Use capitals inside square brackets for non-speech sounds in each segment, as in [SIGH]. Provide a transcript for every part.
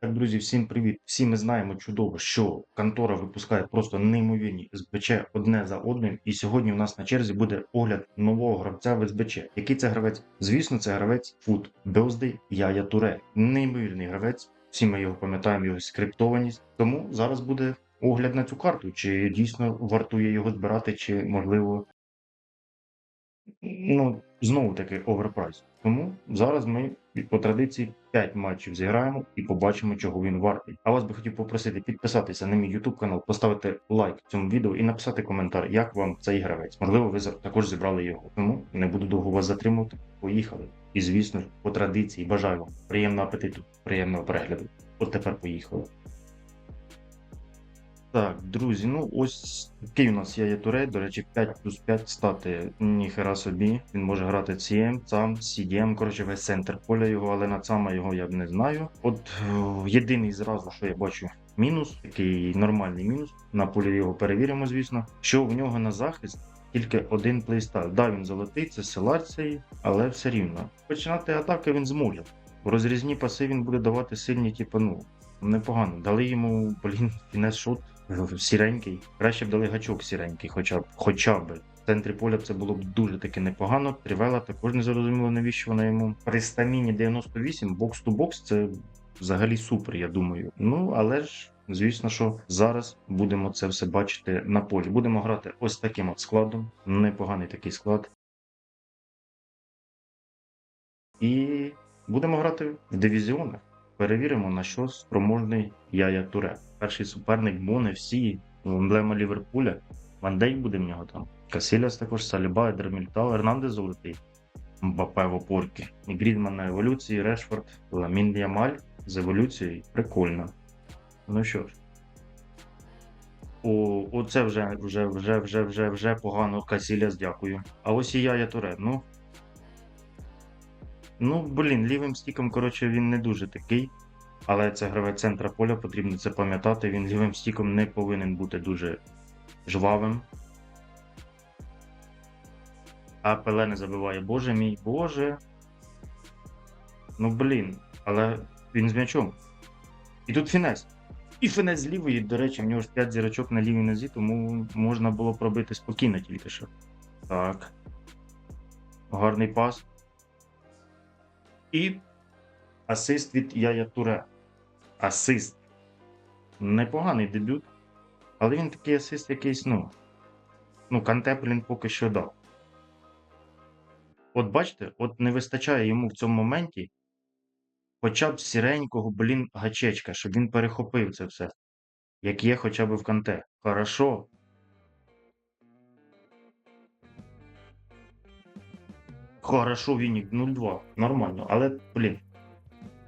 Так, друзі, всім привіт! Всі ми знаємо чудово, що контора випускає просто неймовірні СБЧ одне за одним. І сьогодні у нас на черзі буде огляд нового гравця в СБЧ. Який це гравець? Звісно, це гравець Food Бездей Яя Туре. Неймовірний гравець. Всі ми його пам'ятаємо, його скриптованість. Тому зараз буде огляд на цю карту. Чи дійсно вартує його збирати, чи можливо. Ну, знову таки оверпрайс. Тому зараз ми по традиції 5 матчів зіграємо і побачимо, чого він вартий. А вас би хотів попросити підписатися на мій YouTube канал, поставити лайк цьому відео і написати коментар, як вам цей гравець. Можливо, ви також зібрали його. Тому не буду довго вас затримувати. Поїхали. І звісно по традиції бажаю вам приємного апетиту, приємного перегляду. От тепер поїхали. Так, друзі, ну ось такий у нас є Турей, до речі, 5 плюс 5 стати ніхера собі. Він може грати CM, сам, CDM, коротше, весь центр поля його, але на сама його я б не знаю. От е, єдиний зразу, що я бачу, мінус, такий нормальний мінус. На полі його перевіримо, звісно. Що в нього на захист тільки один плейстайл. Да, він золотий, це селар цей, але все рівно. Починати атаки він зможе. В розрізні паси він буде давати сильні, типу, ну, непогано. Дали йому, блін, фінес шот сіренький. Краще б дали гачок сіренький, хоча б хоча б. В центрі поля це було б дуже таки непогано. Трівела також не зрозуміло, навіщо вона йому. При стаміні 98 бокс ту бокс це взагалі супер, я думаю. Ну, але ж. Звісно, що зараз будемо це все бачити на полі. Будемо грати ось таким от складом. Непоганий такий склад. І будемо грати в дивізіонах. Перевіримо, на що спроможний Яя Туре. Перший суперник Боне, всі, емблема Ліверпуля. Вандей буде в нього там. Касіляс також, Саліба, Дермільтал, Ернандес золотий. Мбапе в опорки. І Грідман на еволюції, Решфорд, Ламін Ямаль з еволюцією. Прикольно. Ну що ж. О, оце вже, вже, вже, вже, вже, вже погано. Касіляс, дякую. А ось і Яя Туре. Ну, Ну, блін, лівим стіком, коротше, він не дуже такий. Але це гравець центра поля, потрібно це пам'ятати. Він лівим стіком не повинен бути дуже жвавим. А Пеле не забиває. Боже мій, боже. Ну, блін, але він з м'ячом. І тут фінес. І фінес з лівої, до речі, в нього ж 5 зірочок на лівій нозі, тому можна було пробити спокійно тільки що. Так. Гарний пас. І асист від Яя Туре. Асист. Непоганий дебют. Але він такий асист якийсь, ну. Ну, Канте, блін, поки що дав. От бачите, от не вистачає йому в цьому моменті хоча б сіренького, блін, гачечка, щоб він перехопив це все. Як є хоча б в Канте. Хорошо. Хорошо, Вінік 0-2. Нормально, але, блін.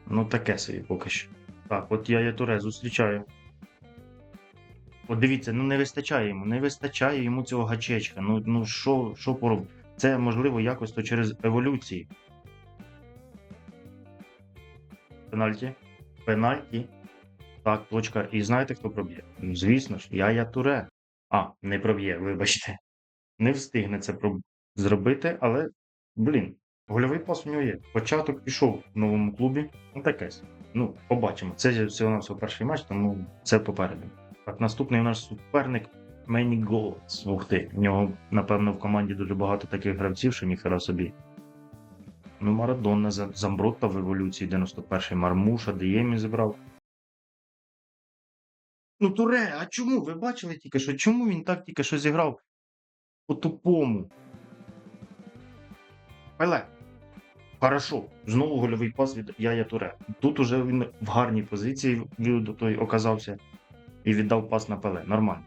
Ну таке собі поки що. Так, от я Туре зустрічаю. От дивіться, ну не вистачає йому, не вистачає йому цього гачечка. Ну ну що що пороб... Це можливо якось то через еволюції. Пенальті. Пенальті. Так, точка. І знаєте, хто проб'є? Ну, Звісно ж, я я Туре. А, не проб'є, вибачте. Не встигне це проб... зробити, але, блін, гольовий пас у нього є. Початок пішов в новому клубі. Ну таке. Ну, побачимо. Це всього на всього перший матч, тому це попереду. Так, наступний у нас суперник Мені Голдс. Ух ти, в нього, напевно, в команді дуже багато таких гравців, що ніхера собі. Ну, Марадонна, Замбротта в еволюції 91-й, Мармуша, Деємі зібрав. Ну, Туре, а чому? Ви бачили тільки що? Чому він так тільки що зіграв по-тупому? Пеле. Хорошо. Знову гольовий пас від Яя Туре. Тут уже він в гарній позиції до той оказався і віддав пас на Пеле. Нормально.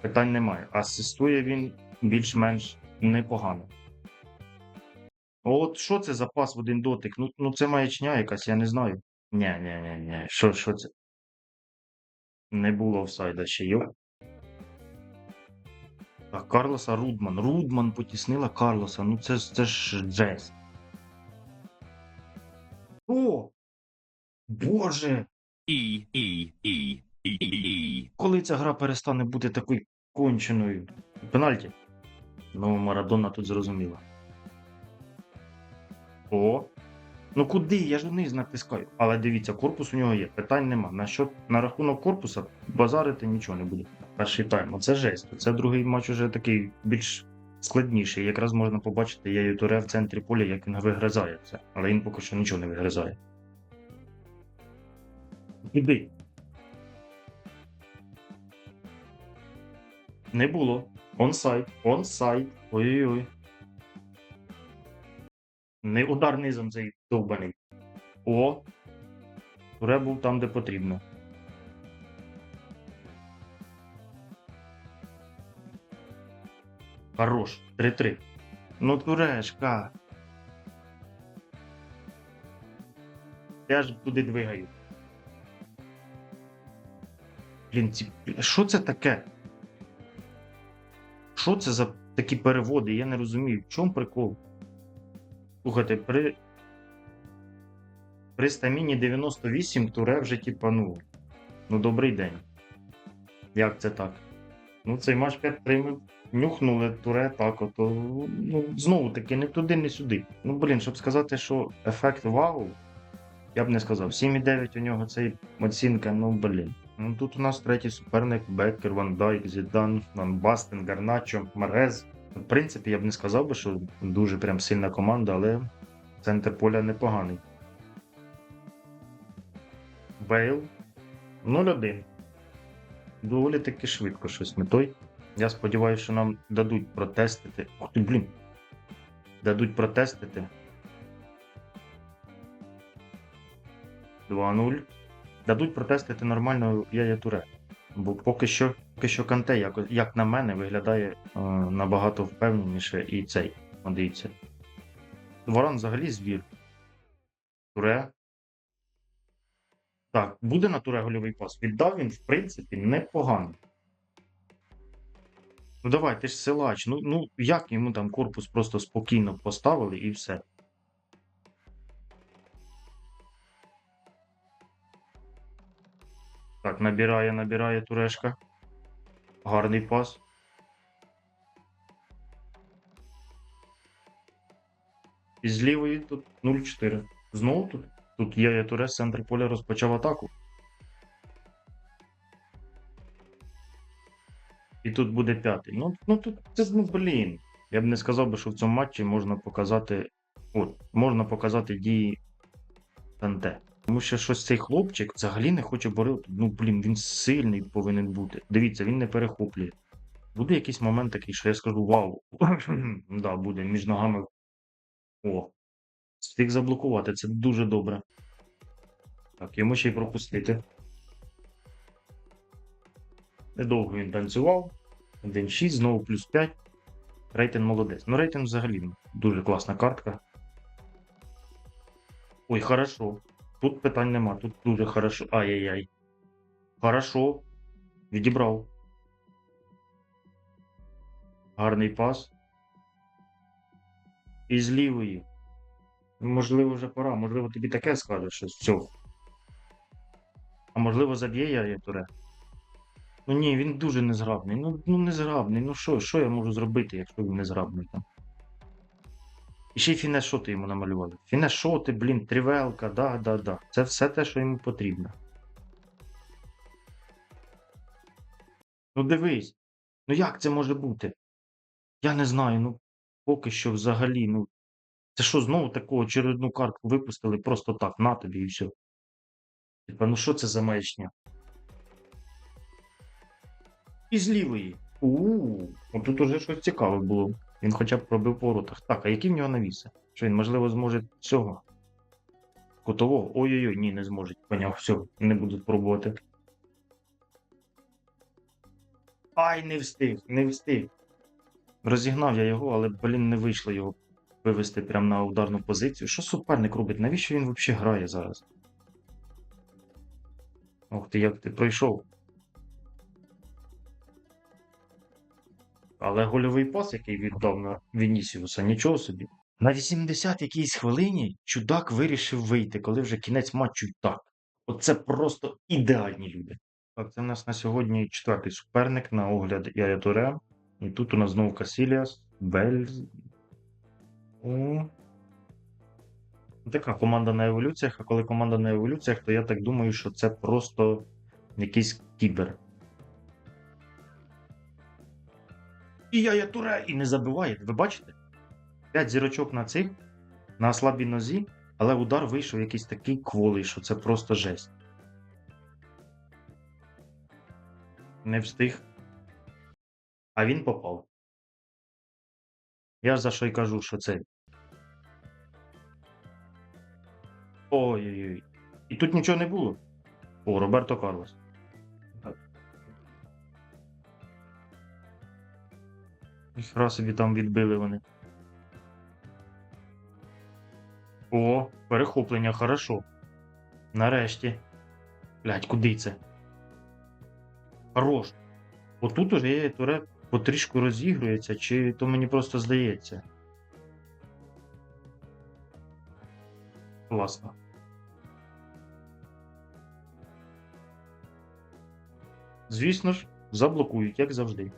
Питань немає. Асистує він більш-менш непогано. От що це за пас в один дотик? Ну, ну це маячня якась, я не знаю. Ні, ні, ні, ні. Що, що це? Не було офсайда ще йо. Карлоса Рудман. Рудман потіснила Карлоса. Ну це, ж- це ж Джес. О! Боже! E E E E E. Коли ця гра перестане бути такою конченою? Пенальті. Ну, Марадона тут зрозуміла. О! Ну куди? Я ж вниз натискаю. Але дивіться, корпус у нього є. Питань нема. На що на рахунок корпуса базарити нічого не буде. Перший тайм. Оце жесть. Це другий матч уже такий більш складніший. Якраз можна побачити я Туре в центрі поля, як він вигризає це. Але він поки що нічого не вигризає. Іди. Не було. Онсайд. Онсайд. Ой-ой-ой. Не удар низом цей довбаний. О. Туре був там, де потрібно. Хорош. 3-3. Ну, турешка. Я ж туди двигаю. Блін, ці... що це таке? Що це за такі переводи? Я не розумію. В чому прикол? Слухайте, при. При стаміні 98 туре вже типа, ну. Добрий день. Як це так? Ну, цей матч 5-3 ми нюхнули туре так, ото. Ну, знову таки, не туди, не сюди. Ну, блін, щоб сказати, що ефект вау, я б не сказав. 7,9 у нього цей оцінка, ну блін. Ну тут у нас третій суперник Беккер, Ван Дайк, Зідан, Ван Бастен, Гарначо, Марез. В принципі, я б не сказав би, що дуже прям сильна команда, але центр поля непоганий. Бейл 0-1. Доволі таки швидко щось не той. Я сподіваюся, що нам дадуть протестити. Ох ти, блін. Дадуть протестити. 2-0. Дадуть протестити нормально Яя Туре. Бо поки що, поки що Канте, як, як на мене, виглядає е, набагато впевненіше і цей. Дивіться. Ворон взагалі звір. Туре. Так, буде на Туре гольовий пас. Віддав він, в принципі, непогано. Ну давай, ти ж силач. Ну, ну як йому там корпус просто спокійно поставили і все. Так, набирає, набирає турешка. Гарний пас. І з лівої тут 0-4. Знову тут. Тут є Турес, центр поля розпочав атаку. Тут буде п'ятий. Ну, ну тут це ну, блін. Я б не сказав би, що в цьому матчі можна показати. От, можна показати дії Канте. Тому що щось цей хлопчик взагалі не хоче борити. Ну, блін, він сильний повинен бути. Дивіться, він не перехоплює. Буде якийсь момент такий, що я скажу вау. [CLEARS THROAT] да, буде між ногами. О. Встиг заблокувати, це дуже добре. Так, йому ще й пропустити. Недовго він танцював. 1-6, знову плюс 5. Рейтинг молодець. Ну, рейтинг взагалі дуже класна картка. Ой, хорошо. Тут питань нема, тут дуже хорошо. Ай-яй-яй. Хорошо. Відібрав. Гарний пас. І з лівої. Можливо, вже пора. Можливо, тобі таке скаже, що все. А можливо, заб'є я туре. Ну ні, він дуже незграбний. Ну, ну незграбний. Ну що, що я можу зробити, якщо він незграбний там? І ще й фінес шоти йому намалювали. Фінес шоти, блін, трівелка, да, да, да. Це все те, що йому потрібно. Ну дивись. Ну як це може бути? Я не знаю, ну поки що взагалі, ну. Це що, знову таку очередну картку випустили просто так, на тобі і все. Типа, ну що це за маячня? І з лівої. У-у-у. Отут уже щось цікаве було. Він хоча б пробив по воротах. Так, а які в нього навіси? Що він, можливо, зможе цього? Котового? Ой-ой-ой, ні, не зможе. Поняв, все, не буду пробувати. Ай, не встиг, не встиг. Розігнав я його, але, блін, не вийшло його вивести прямо на ударну позицію. Що суперник робить? Навіщо він взагалі грає зараз? Ох ти, як ти пройшов. Але гольовий пас, який віддав на Вінісіуса, нічого собі. На 80 якійсь хвилині чудак вирішив вийти, коли вже кінець матчу і так. Оце просто ідеальні люди. Так, це в нас на сьогодні четвертий суперник на огляд Яя. І тут у нас знову Касіліас, Бельз. О. Така команда на еволюціях, а коли команда на еволюціях, то я так думаю, що це просто якийсь кібер. І я є туре, і не забиває. Ви бачите? П'ять зірочок на цих, на слабій нозі, але удар вийшов якийсь такий кволий, що це просто жесть. Не встиг. А він попав. Я за що й кажу, що це. Ой-ой-ой. І тут нічого не було. О, Роберто Карлос. Ніхера собі там відбили вони. О, перехоплення, хорошо. Нарешті. Блять, куди це? Хорош. Отут уже є туре потрішку розігрується, чи то мені просто здається. Класно. Звісно ж, заблокують, як завжди.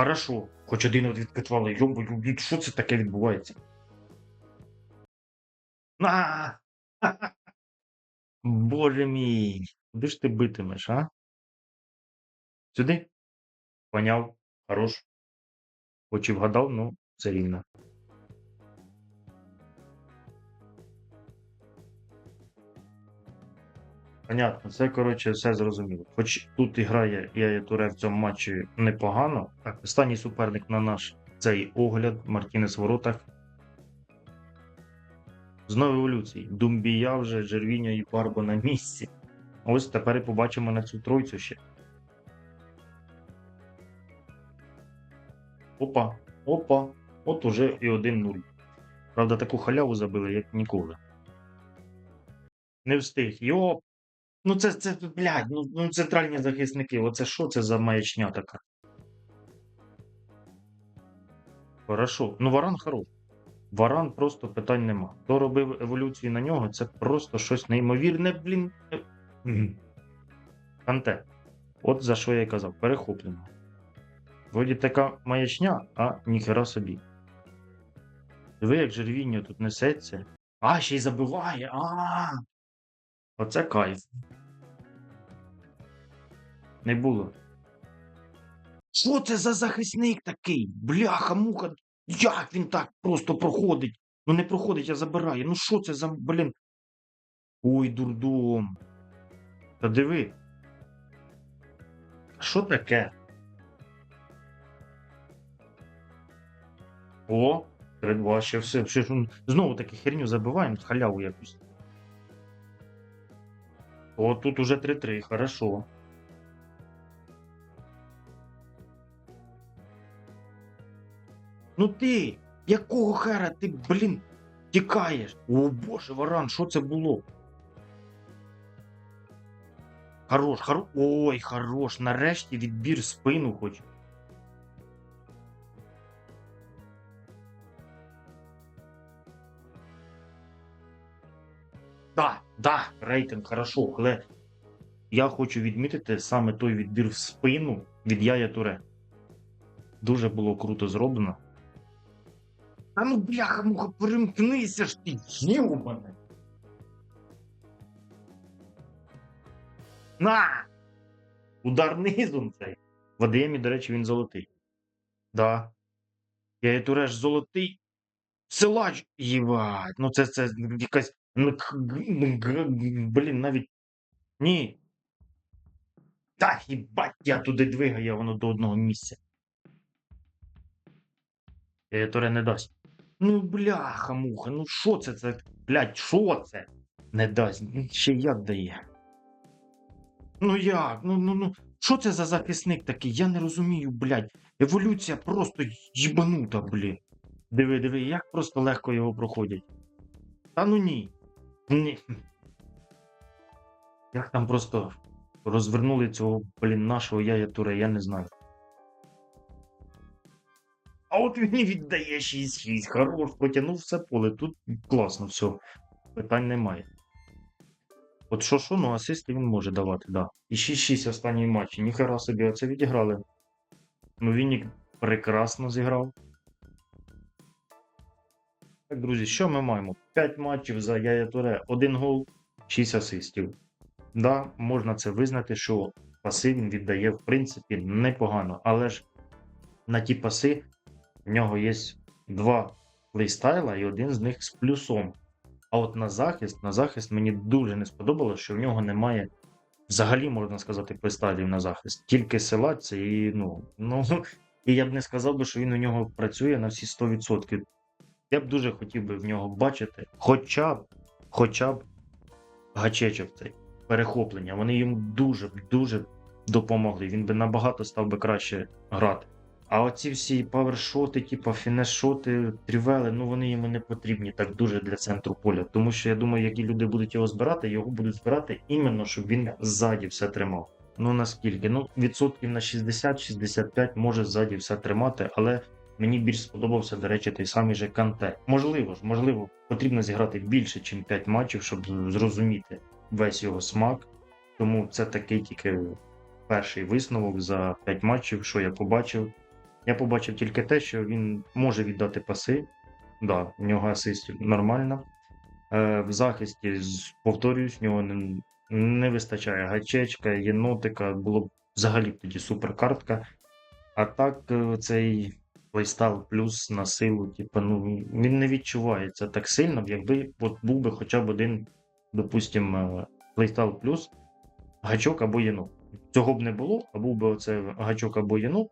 Хорошо. Хоч один от відкатували. Йобу, що це таке відбувається? На! [LAUGHS] Боже мій. Куди ж ти битимеш, а? Сюди? Поняв. Хорош. Хоч і вгадав, ну, це рівно. Понятно, це коротше все зрозуміло. Хоч тут і грає Яя Туре в цьому матчі непогано. Так, останній суперник на наш цей огляд Мартінес воротах. Знову еволюції. Думбія вже, Джервіньо і Барбо на місці. Ось тепер і побачимо на цю тройцю ще. Опа, опа, от уже і 1-0. Правда, таку халяву забили, як ніколи. Не встиг. Йоп! Ну це, це, блядь, ну, ну центральні захисники. Оце що це за маячня така? Хорошо. Ну, Варан хорош. Варан просто питань нема. Хто робив еволюцію на нього, це просто щось неймовірне, блін. Канте. От за що я й казав, перехоплено. Вроді така маячня, а ніхера собі. Диви, як жервіння тут несеться. А, ще й забиває. А. Оце кайф. Не було. Що це за захисник такий? Бляха, муха. Як він так просто проходить? Ну не проходить, а забирає. Ну що це за, блін? Ой, дурдом. Та диви. Що таке? О, 3-2, ще все, знову таки херню забиваємо, халяву якусь. О, тут уже 3-3, хорошо. Ну ти, якого хера ти, блін, тікаєш? О боже, варан, що це було? Хорош, хоро... Ой, хорош, нарешті відбір спину хоч. Да, рейтинг хорошо, але я хочу відмітити саме той відбір в спину від Яя Туре. Дуже було круто зроблено. А ну бляха, муха, перемкнися ж ти, йобане. На! Удар низом цей. В АДМі, до речі, він золотий. Да. Я туреш золотий. Силач. Єбать. Ну це, це якась. Ну, г- Блін, навіть. Ні. Та їбать, я туди двигаю, воно до одного місця. Я туре не дасть. Ну, бляха, муха, ну що це це? Блядь, що це? Не дасть. Ну, Ще як дає. Ну як? Ну, ну, ну. Що це за захисник такий? Я не розумію, блядь. Еволюція просто їбанута, блін. Диви, диви, як просто легко його проходять. Та ну ні. Ні. Як там просто розвернули цього, блін, нашого яя туре, я не знаю. А от він віддає 6-6. Хорош, потягнув все поле. Тут класно все. Питань немає. От що що, ну асисти він може давати, да. І 6-6 останній матчі. Ніхера собі оце відіграли. Ну Віннік прекрасно зіграв. Так, друзі, що ми маємо? 5 матчів за Яя Туре, 1 гол, 6 асистів. Да, можна це визнати, що паси він віддає, в принципі, непогано. Але ж на ті паси в нього є два плейстайла, і один з них з плюсом. А от на захист, на захист мені дуже не сподобалося, що в нього немає взагалі, можна сказати, плейстайлів на захист. Тільки силація і ну, ну, [LAUGHS] і я б не сказав би, що він у нього працює на всі 100%. Я б дуже хотів би в нього бачити, хоча б, хоча б гачечок цей перехоплення. Вони йому дуже дуже допомогли. Він би набагато став би краще грати. А оці всі павершоти, типу фінешоти, трівели, ну вони йому не потрібні так дуже для центру поля. Тому що я думаю, які люди будуть його збирати, його будуть збирати іменно, щоб він ззаді все тримав. Ну наскільки? Ну, відсотків на 60-65 може ззаді все тримати, але мені більш сподобався, до речі, той самий же Канте. Можливо ж, можливо, потрібно зіграти більше, ніж 5 матчів, щоб зрозуміти весь його смак. Тому це такий тільки перший висновок за 5 матчів, що я побачив. Я побачив тільки те, що він може віддати паси. Да, в нього асистів нормально. Е, в захисті, повторююсь, в нього не, не вистачає гачечка, єнотика, було б взагалі тоді суперкартка. А так, е, цей плейстайл плюс на силу, типу, ну, він не відчувається так сильно, якби от був би хоча б один, допустимо, плейстайл плюс, гачок або єнот. Цього б не було, а був би оце гачок або єнот,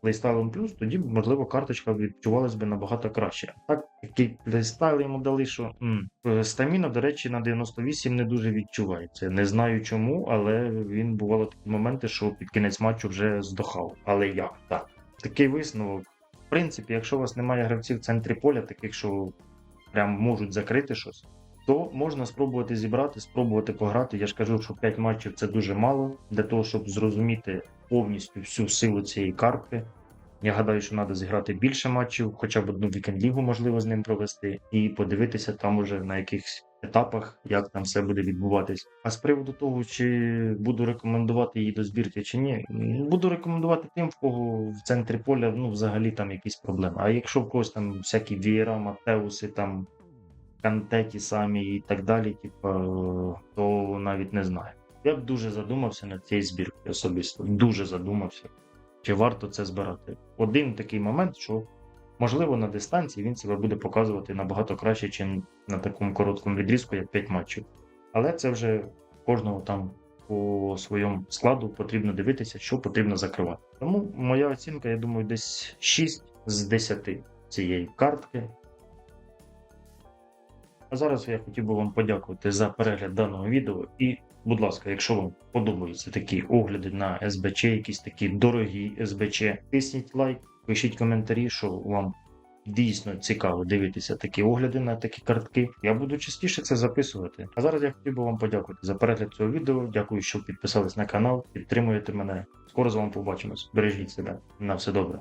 плейстайлом плюс, тоді, можливо, карточка відчувалась би набагато краще. Так, такий плейстайл йому дали, що м. Е, стаміна, до речі, на 98 не дуже відчувається. Не знаю чому, але він бувало такі моменти, що під кінець матчу вже здохав. Але як так? Такий висновок. Принципі, якщо у вас немає гравців в центрі поля, таких, що прям можуть закрити щось, то можна спробувати зібрати, спробувати пограти. Я ж кажу, що 5 матчів це дуже мало для того, щоб зрозуміти повністю всю силу цієї картки. Я гадаю, що треба зіграти більше матчів, хоча б одну вікенд-лігу можливо з ним провести, і подивитися там уже на якихось етапах, як там все буде відбуватись. А з приводу того, чи буду рекомендувати її до збірки чи ні, буду рекомендувати тим, в кого в центрі поля ну взагалі там якісь проблеми. А якщо в когось там всякі вієра, Матеуси, там кантеті самі і так далі, типу, то навіть не знаю. Я б дуже задумався над цією збіркою особисто. Дуже задумався, чи варто це збирати. Один такий момент, що можливо на дистанції він себе буде показувати набагато краще, ніж на такому короткому відрізку, як 5 матчів. Але це вже кожного там по своєму складу потрібно дивитися, що потрібно закривати. Тому моя оцінка, я думаю, десь 6 з 10 цієї картки. А зараз я хотів би вам подякувати за перегляд даного відео. І, будь ласка, якщо вам подобаються такі огляди на СБЧ, якісь такі дорогі СБЧ, тисніть лайк, пишіть коментарі, що вам дійсно цікаво дивитися такі огляди на такі картки. Я буду частіше це записувати. А зараз я хотів би вам подякувати за перегляд цього відео. Дякую, що підписались на канал, підтримуєте мене. Скоро з вами побачимось. Бережіть себе. На все добре.